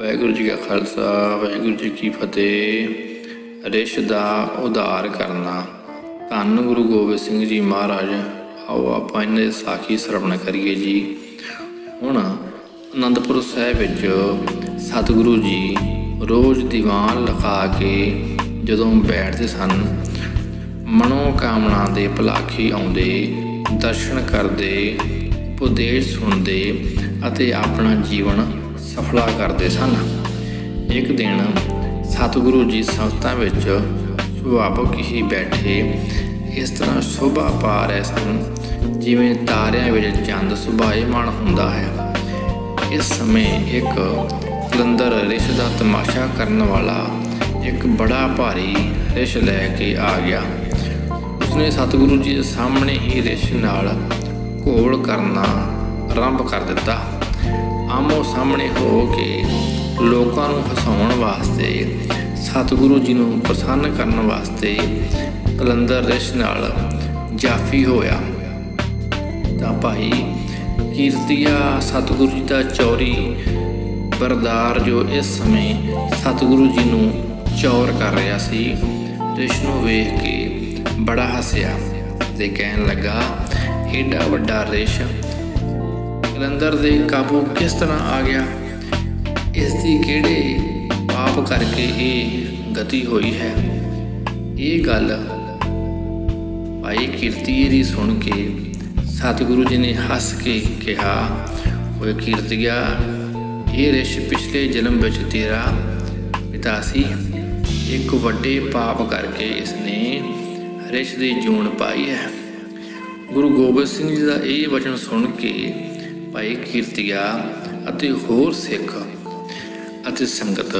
ਵਾਹਿਗੁਰੂ ਜੀ ਕਾ ਖਾਲਸਾ, ਵਾਹਿਗੁਰੂ ਜੀ ਕੀ ਫਤਿਹ। ਰਿਸ਼ ਦਾ ਉਧਾਰ ਕਰਨਾ। ਧੰਨ ਗੁਰੂ ਗੋਬਿੰਦ ਸਿੰਘ ਜੀ ਮਹਾਰਾਜ, ਆਓ ਆਪਾਂ ਇਹਨਾਂ ਦੇ ਸਾਖੀ ਸਰਵਣ ਕਰੀਏ ਜੀ। ਹੁਣ ਅਨੰਦਪੁਰ ਸਾਹਿਬ ਵਿੱਚ ਸਤਿਗੁਰੂ ਜੀ ਰੋਜ਼ ਦੀਵਾਨ ਲਗਾ ਕੇ ਜਦੋਂ ਬੈਠਦੇ ਸਨ ਮਨੋ ਕਾਮਨਾ ਦੇ ਭਲਾਖੀ ਆਉਂਦੇ, ਦਰਸ਼ਨ ਕਰਦੇ, ਉਪਦੇਸ਼ ਸੁਣਦੇ ਅਤੇ ਆਪਣਾ ਜੀਵਨ ਸਫਲਾ ਕਰਦੇ ਸਨ। ਇੱਕ ਦਿਨ ਸਤਿਗੁਰੂ ਜੀ ਸੰਗਤਾਂ ਵਿੱਚ ਸੁਭਾਵਕ ਹੀ ਬੈਠੇ ਇਸ ਤਰ੍ਹਾਂ ਸ਼ੋਭਾ ਪਾ ਰਹੇ ਸਨ, ਜਿਵੇਂ ਤਾਰਿਆਂ ਵਿੱਚ ਚੰਦ ਸੁਭਾਏਮਾਨ ਹੁੰਦਾ ਹੈ। ਇਸ ਸਮੇਂ ਇੱਕ ਕਲੰਦਰ ਰਿਸ਼ ਦਾ ਤਮਾਸ਼ਾ ਕਰਨ ਵਾਲਾ ਇੱਕ ਬੜਾ ਭਾਰੀ ਰਿਸ਼ ਲੈ ਕੇ ਆ ਗਿਆ। ਉਸਨੇ ਸਤਿਗੁਰੂ ਜੀ ਦੇ ਸਾਹਮਣੇ ਹੀ ਰਿਸ਼ ਨਾਲ ਘੋਲ ਕਰਨਾ ਆਰੰਭ ਕਰ ਦਿੱਤਾ। ਆਮੋ ਸਾਹਮਣੇ ਹੋ ਕੇ ਲੋਕਾਂ ਨੂੰ ਹਸਾਉਣ ਵਾਸਤੇ, ਸਤਿਗੁਰੂ ਜੀ ਨੂੰ ਪ੍ਰਸੰਨ ਕਰਨ ਵਾਸਤੇ ਕਲੰਦਰ ਰਿਸ਼ ਨਾਲ ਜਾਫੀ ਹੋਇਆ। ਤਾਂ ਭਾਈ ਕੀਰਤੀਆ ਸਤਿਗੁਰੂ ਜੀ ਦਾ ਚੌਰੀ ਬਰਦਾਰ ਜੋ ਇਸ ਸਮੇਂ ਸਤਿਗੁਰੂ ਜੀ ਨੂੰ ਚੌਰ ਕਰ ਰਿਹਾ ਸੀ, ਰਿਸ਼ ਨੂੰ ਵੇਖ ਕੇ ਬੜਾ ਹੱਸਿਆ ਤੇ ਕਹਿਣ ਲੱਗਾ, ਏਡਾ ਵੱਡਾ ਰਿਸ਼ ਕਲੰਦਰ ਦੇ ਕਾਬੂ ਕਿਸ ਤਰ੍ਹਾਂ ਆ ਗਿਆ? ਇਸ ਦੀ ਕਿਹੜੇ ਪਾਪ ਕਰਕੇ ਇਹ ਗਤੀ ਹੋਈ ਹੈ? ਇਹ ਗੱਲ ਭਾਈ ਕੀਰਤੀਏ ਦੀ ਸੁਣ ਕੇ ਸਤਿਗੁਰੂ ਜੀ ਨੇ ਹੱਸ ਕੇ ਕਿਹਾ, ਓਏ ਕੀਰਤੀਆ, ਇਹ ਰਿਸ਼ ਪਿਛਲੇ ਜਨਮ ਵਿੱਚ ਤੇਰਾ ਪਿਤਾ ਸੀ। ਇੱਕ ਵੱਡੇ ਪਾਪ ਕਰਕੇ ਇਸਨੇ ਰਿਸ਼ ਦੀ ਜੂਨ ਪਾਈ ਹੈ। ਗੁਰੂ ਗੋਬਿੰਦ ਸਿੰਘ ਜੀ ਦਾ ਇਹ ਵਚਨ ਸੁਣ ਕੇ ਭਾਈ ਕੀਰਤੀਆ ਅਤੇ ਹੋਰ ਸਿੱਖ ਅਤੇ ਸੰਗਤ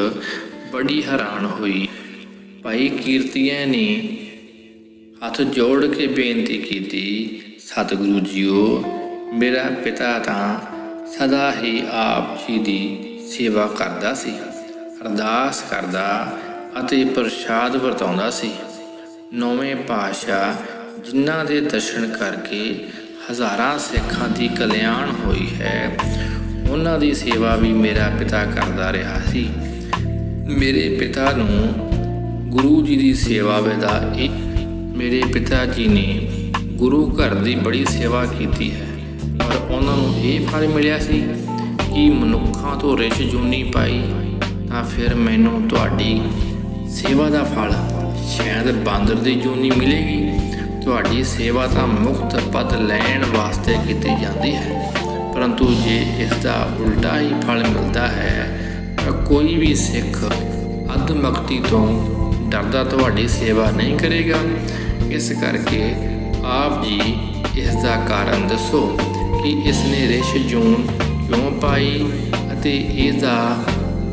ਬੜੀ ਹੈਰਾਨ ਹੋਈ। ਭਾਈ ਕੀਰਤੀਆ ਨੇ ਹੱਥ ਜੋੜ ਕੇ ਬੇਨਤੀ ਕੀਤੀ, ਸਤਿਗੁਰੂ ਜੀਓ, ਮੇਰਾ ਪਿਤਾ ਤਾਂ ਸਦਾ ਹੀ ਆਪ ਜੀ ਦੀ ਸੇਵਾ ਕਰਦਾ ਸੀ, ਅਰਦਾਸ ਕਰਦਾ ਅਤੇ ਪ੍ਰਸ਼ਾਦ ਵਰਤਾਉਂਦਾ ਸੀ। ਨੌਵੇਂ ਪਾਤਸ਼ਾਹ ਜਿਨ੍ਹਾਂ ਦੇ ਦਰਸ਼ਨ ਕਰਕੇ ਹਜ਼ਾਰਾਂ ਸਿੱਖਾਂ ਦੀ ਕਲਿਆਣ ਹੋਈ ਹੈ। ਉਹਨਾਂ ਦੀ ਸੇਵਾ ਵੀ ਮੇਰਾ ਪਿਤਾ ਕਰਦਾ ਰਿਹਾ ਸੀ। ਮੇਰੇ ਪਿਤਾ ਨੂੰ ਗੁਰੂ ਜੀ ਦੀ ਸੇਵਾ ਦਾ ਇਹ ਮੇਰੇ ਪਿਤਾ ਜੀ ਨੇ ਗੁਰੂ ਘਰ ਦੀ ਬੜੀ ਸੇਵਾ ਕੀਤੀ ਹੈ। ਪਰ ਉਹਨਾਂ ਨੂੰ ਇਹ ਫਲ ਮਿਲਿਆ ਸੀ ਕਿ ਮਨੁੱਖਾਂ ਤੋਂ ਰਿਸ਼ ਜੂਨੀ ਪਾਈ, ਤਾਂ ਫਿਰ ਮੈਨੂੰ ਤੁਹਾਡੀ ਸੇਵਾ ਦਾ ਫਲ ਸ਼ਾਇਦ ਬਾਂਦਰ ਦੀ ਜੂਨੀ ਮਿਲੇਗੀ। ਤੁਹਾਡੀ ਸੇਵਾ ਤਾਂ ਮੁਕਤ ਪਦ ਲੈਣ ਵਾਸਤੇ ਕੀਤੀ ਜਾਂਦੀ ਹੈ, ਪਰੰਤੂ ਜੇ ਇਸ ਦਾ ਉਲਟਾ ਹੀ ਫਲ ਮਿਲਦਾ ਹੈ, ਤਾਂ ਕੋਈ ਵੀ ਸਿੱਖ ਅਧਮਕਤੀ ਤੋਂ ਡਰਦਾ ਤੁਹਾਡੀ ਸੇਵਾ ਨਹੀਂ ਕਰੇਗਾ। ਇਸ ਕਰਕੇ ਆਪ ਜੀ ਇਸ ਦਾ ਕਾਰਨ ਦੱਸੋ ਕਿ ਇਸ ਨੇ ਰਿਸ਼ ਜੂਨ ਕਿਉਂ ਪਾਈ ਅਤੇ ਇਹਦਾ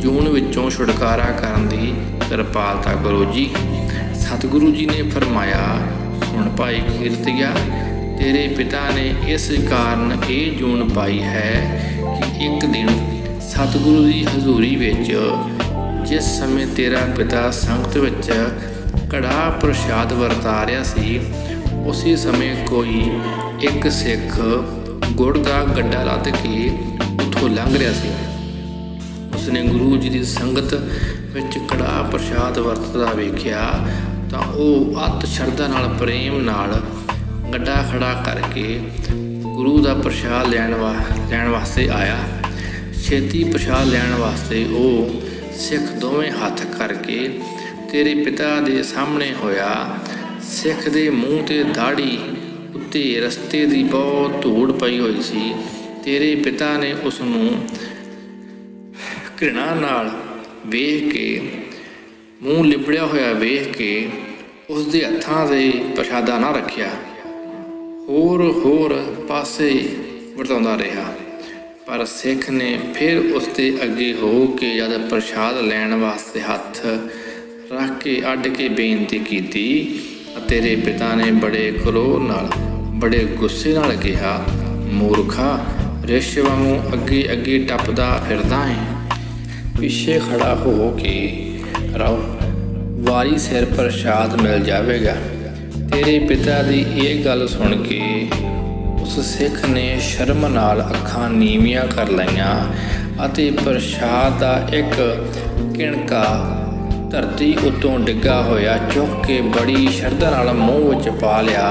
ਜੂਨ ਵਿੱਚੋਂ ਛੁਟਕਾਰਾ ਕਰਨ ਦੀ ਕਿਰਪਾਲਤਾ ਕਰੋ ਜੀ। ਸਤਿਗੁਰੂ ਜੀ ਨੇ ਫਰਮਾਇਆ ਹੁਣ ਭਾਈ ਕੀਰਤੀਆ ਤੇਰੇ ਪਿਤਾ ਨੇ ਇਸ ਕਾਰਨ ਇਹ ਜੂਨ ਪਾਈ ਹੈ ਕਿ ਇੱਕ ਦਿਨ ਸਤਿਗੁਰੂ ਦੀ ਹਜ਼ੂਰੀ ਵਿੱਚ ਜਿਸ ਸਮੇਂ ਤੇਰਾ ਪਿਤਾ ਸੰਗਤ ਵਿੱਚ ਕੜਾ ਪ੍ਰਸ਼ਾਦ ਵਰਤਾ ਰਿਹਾ ਸੀ, ਉਸੇ ਸਮੇਂ ਕੋਈ ਇੱਕ ਸਿੱਖ ਗੁੜ ਦਾ ਗੱਡਾ ਲੱਦ ਕੇ ਉੱਥੋਂ ਲੰਘ ਰਿਹਾ ਸੀ। ਉਸਨੇ ਗੁਰੂ ਜੀ ਦੀ ਸੰਗਤ ਵਿੱਚ ਕੜਾ ਪ੍ਰਸ਼ਾਦ ਵਰਤਦਾ ਵੇਖਿਆ ਤਾਂ ਉਹ ਅਤ ਸ਼ਰਧਾ ਨਾਲ, ਪ੍ਰੇਮ ਨਾਲ ਗੱਡਾ ਖੜਾ ਕਰਕੇ ਗੁਰੂ ਦਾ ਪ੍ਰਸ਼ਾਦ ਲੈਣ ਵਾ, ਲੈਣ ਵਾਸਤੇ ਆਇਆ। ਛੇਤੀ ਪ੍ਰਸ਼ਾਦ ਲੈਣ ਵਾਸਤੇ ਉਹ ਸਿੱਖ ਦੋਵੇਂ ਹੱਥ ਕਰਕੇ ਤੇਰੇ ਪਿਤਾ ਦੇ ਸਾਹਮਣੇ ਹੋਇਆ। ਸਿੱਖ ਦੇ ਮੂੰਹ ਤੇ ਦਾੜੀ ਉੱਤੇ ਰਸਤੇ ਦੀ ਬਹੁਤ ਧੂੜ ਪਈ ਹੋਈ ਸੀ। ਤੇਰੇ ਪਿਤਾ ਨੇ ਉਸ ਨੂੰ ਘ੍ਰਿਣਾ ਨਾਲ ਵੇਖ ਕੇ ਮੂੰਹ ਲਿਬੜਿਆ ਹੋਇਆ ਵੇਖ ਕੇ ਉਸ ਦੇ ਹੱਥਾਂ ਦੇ ਪ੍ਰਸ਼ਾਦਾ ਨਾ ਰੱਖਿਆ। ਹੋਰ ਹੋਰ ਪਾਸੇ ਵਰਤਾਉਂਦਾ ਰਿਹਾ। ਪਰ ਸਿੱਖ ਨੇ ਫਿਰ ਉਸ ਦੇ ਅੱਗੇ ਹੋ ਕੇ ਜਦ ਪ੍ਰਸ਼ਾਦ ਲੈਣ ਵਾਸਤੇ ਹੱਥ ਰੱਖ ਕੇ ਅੱਡ ਕੇ ਬੇਨਤੀ ਕੀਤੀ ਤਾਂ ਤੇਰੇ ਪਿਤਾ ਨੇ ਬੜੇ ਕਰੋਧ ਨਾਲ, ਬੜੇ ਗੁੱਸੇ ਨਾਲ ਕਿਹਾ, ਮੂਰਖਾ, ਰਿਸ਼ ਵਾਂਗੂ ਅੱਗੇ ਅੱਗੇ ਟੱਪਦਾ ਫਿਰਦਾ ਹੈ। ਪਿੱਛੇ ਖੜਾ ਹੋ ਕੇ ਰੋ ਵਾਰੀ ਸਿਰ ਪ੍ਰਸ਼ਾਦ ਮਿਲ ਜਾਵੇਗਾ। ਤੇਰੇ ਪਿਤਾ ਦੀ ਇਹ ਗੱਲ ਸੁਣ ਕੇ ਉਸ ਸਿੱਖ ਨੇ ਸ਼ਰਮ ਨਾਲ ਅੱਖਾਂ ਨੀਵੀਆਂ ਕਰ ਲਈਆਂ ਅਤੇ ਪ੍ਰਸ਼ਾਦ ਦਾ ਇੱਕ ਕਿਣਕਾ ਧਰਤੀ ਉੱਤੋਂ ਡਿੱਗਾ ਹੋਇਆ ਚੁੱਕ ਕੇ ਬੜੀ ਸ਼ਰਧਾ ਨਾਲ ਮੂੰਹ ਵਿੱਚ ਪਾ ਲਿਆ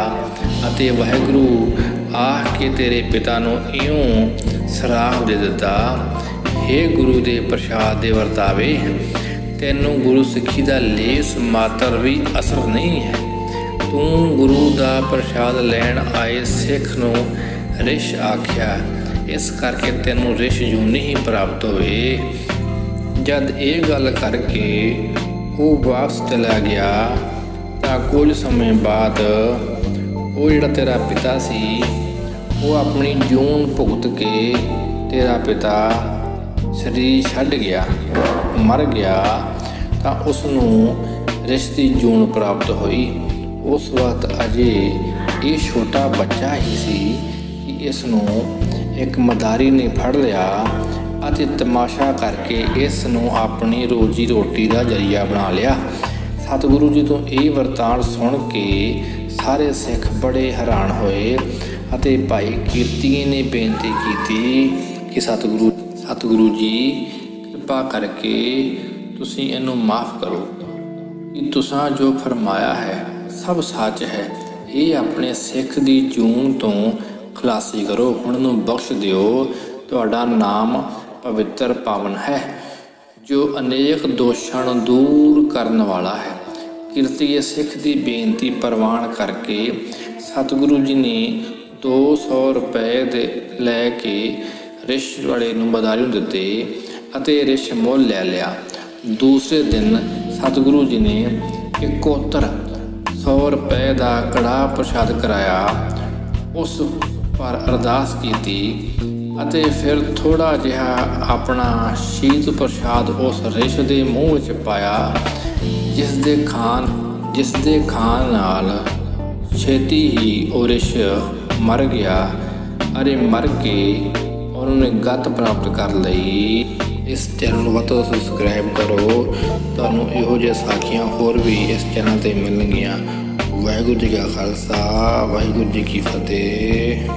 ਅਤੇ ਵਾਹਿਗੁਰੂ ਆਖ ਕੇ ਤੇਰੇ ਪਿਤਾ ਨੂੰ ਇਉਂ ਸਰਾਹ ਦੇ ਦਿੱਤਾ हे ਗੁਰੂ ਦੇ ਪ੍ਰਸ਼ਾਦ ਦੇ ਵਰਤਾਵੇ ਤੈਨੂੰ ਗੁਰੂ ਸਿੱਖੀ ਦਾ ਲੇਸ ਮਾਤਰ ਵੀ ਅਸਰ ਨਹੀਂ ਹੈ। ਤੂੰ ਗੁਰੂ ਦਾ ਪ੍ਰਸ਼ਾਦ ਲੈਣ ਆਏ ਸਿੱਖ ਨੂੰ ਰਿਸ਼ ਆਖਿਆ। ਇਸ ਕਰਕੇ ਤੈਨੂੰ ਰਿਸ਼ ਜੂਨੀ ਹੀ ਪ੍ਰਾਪਤ ਹੋਏ। ਜਦ ਇਹ ਗੱਲ ਕਰਕੇ ਉਹ ਵਾਪਸ ਚਲਾ ਗਿਆ, ਤਾਂ ਕੁਝ ਸਮੇਂ ਬਾਅਦ ਉਹ ਜਿਹੜਾ ਤੇਰਾ ਪਿਤਾ ਸੀ, ਉਹ ਆਪਣੀ ਜੂਨ ਭੁਗਤ ਕੇ ਤੇਰਾ ਪਿਤਾ ਸਰੀਰ ਛੱਡ ਗਿਆ। ਮਰ ਗਿਆ ਤਾਂ ਉਸ ਨੂੰ ਰਿਸ਼ਤੀ ਜੂਨ ਪ੍ਰਾਪਤ ਹੋਈ। ਉਸ ਵਕਤ ਅਜੇ ਇਹ ਛੋਟਾ ਬੱਚਾ ਹੀ ਸੀ ਕਿ ਇਸ ਨੂੰ ਇੱਕ ਮਦਾਰੀ ਨੇ ਫੜ ਲਿਆ ਅਤੇ ਤਮਾਸ਼ਾ ਕਰਕੇ ਇਸ ਨੂੰ ਆਪਣੀ ਰੋਜੀ ਰੋਟੀ ਦਾ ਜਰੀਆ ਬਣਾ ਲਿਆ। ਸਤਿਗੁਰੂ ਜੀ ਤੋਂ ਇਹ ਵਰਤਾਨ ਸੁਣ ਕੇ ਸਾਰੇ ਸਿੱਖ ਬੜੇ ਹੈਰਾਨ ਹੋਏ ਅਤੇ ਭਾਈ ਕੀਰਤੀ ਨੇ ਬੇਨਤੀ ਕੀਤੀ ਕਿ ਸਤਿਗੁਰੂ ਸਤਿਗੁਰੂ ਜੀ ਕਿਰਪਾ ਕਰਕੇ ਤੁਸੀਂ ਇਹਨੂੰ ਮਾਫ ਕਰੋ ਕਿ ਤੁਸਾਂ ਜੋ ਫਰਮਾਇਆ ਹੈ ਸਭ ਸੱਚ ਹੈ। ਇਹ ਆਪਣੇ ਸਿੱਖ ਦੀ ਜੂਨ ਤੋਂ ਖਲਾਸੀ ਕਰੋ। ਹੁਣ ਨੂੰ ਬਖਸ਼ ਦਿਓ। ਤੁਹਾਡਾ ਨਾਮ ਪਵਿੱਤਰ ਪਾਵਨ ਹੈ, ਜੋ ਅਨੇਕ ਦੋਸ਼ਾਂ ਨੂੰ ਦੂਰ ਕਰਨ ਵਾਲਾ ਹੈ। ਕੀਰਤੀਏ ਸਿੱਖ ਦੀ ਬੇਨਤੀ ਪ੍ਰਵਾਨ ਕਰਕੇ ਸਤਿਗੁਰੂ ਜੀ ਨੇ 200 ਰੁਪਏ ਦੇ ਲੈ ਕੇ ਰਿਸ਼ ਵਾਲੇ ਨੂੰ ਬਦਾਰੀ ਦਿੱਤੇ। ਅਤੇ ਰਿਸ਼ ਮੁੱਲ ਲੈ ਲਿਆ। ਦੂਸਰੇ ਦਿਨ ਸਤਿਗੁਰੂ ਜੀ ਨੇ ਇਕੋਤਰ 100 ਰੁਪਏ ਦਾ ਕੜਾ ਪ੍ਰਸ਼ਾਦ ਕਰਾਇਆ। ਉਸ ਪਰ ਅਰਦਾਸ ਕੀਤੀ ਅਤੇ ਫਿਰ ਥੋੜਾ ਜਿਹਾ ਆਪਣਾ ਸ਼ੀਤ ਪ੍ਰਸ਼ਾਦ ਉਸ ਰਿਸ਼ ਦੇ ਮੂੰਹ ਵਿੱਚ ਪਾਇਆ ਜਿਸ ਦੇ ਖਾਨ ਜਿਸ ਦੇ ਖਾਨ ਨਾਲ ਛੇਤੀ ਹੀ ਉਹ ਰਿਸ਼ ਮਰ ਗਿਆ। ਅਰੇ ਮਰ ਕੇ ਉਹਨਾਂ ਨੇ ਗਤ ਪ੍ਰਾਪਤ ਕਰ ਲਈ। ਇਸ ਚੈਨਲ ਨੂੰ ਵੱਧ ਤੋਂ ਸਬਸਕ੍ਰਾਈਬ ਕਰੋ। ਤੁਹਾਨੂੰ ਇਹੋ ਜਿਹੇ ਸਾਖੀਆਂ ਹੋਰ ਵੀ ਇਸ ਚੈਨਲ ਤੇ ਮਿਲਣਗੀਆਂ। ਵਾਹਿਗੁਰੂ ਜੀ ਕਾ ਖਾਲਸਾ, ਵਾਹਿਗੁਰੂ ਜੀ ਕੀ ਫਤਿਹ।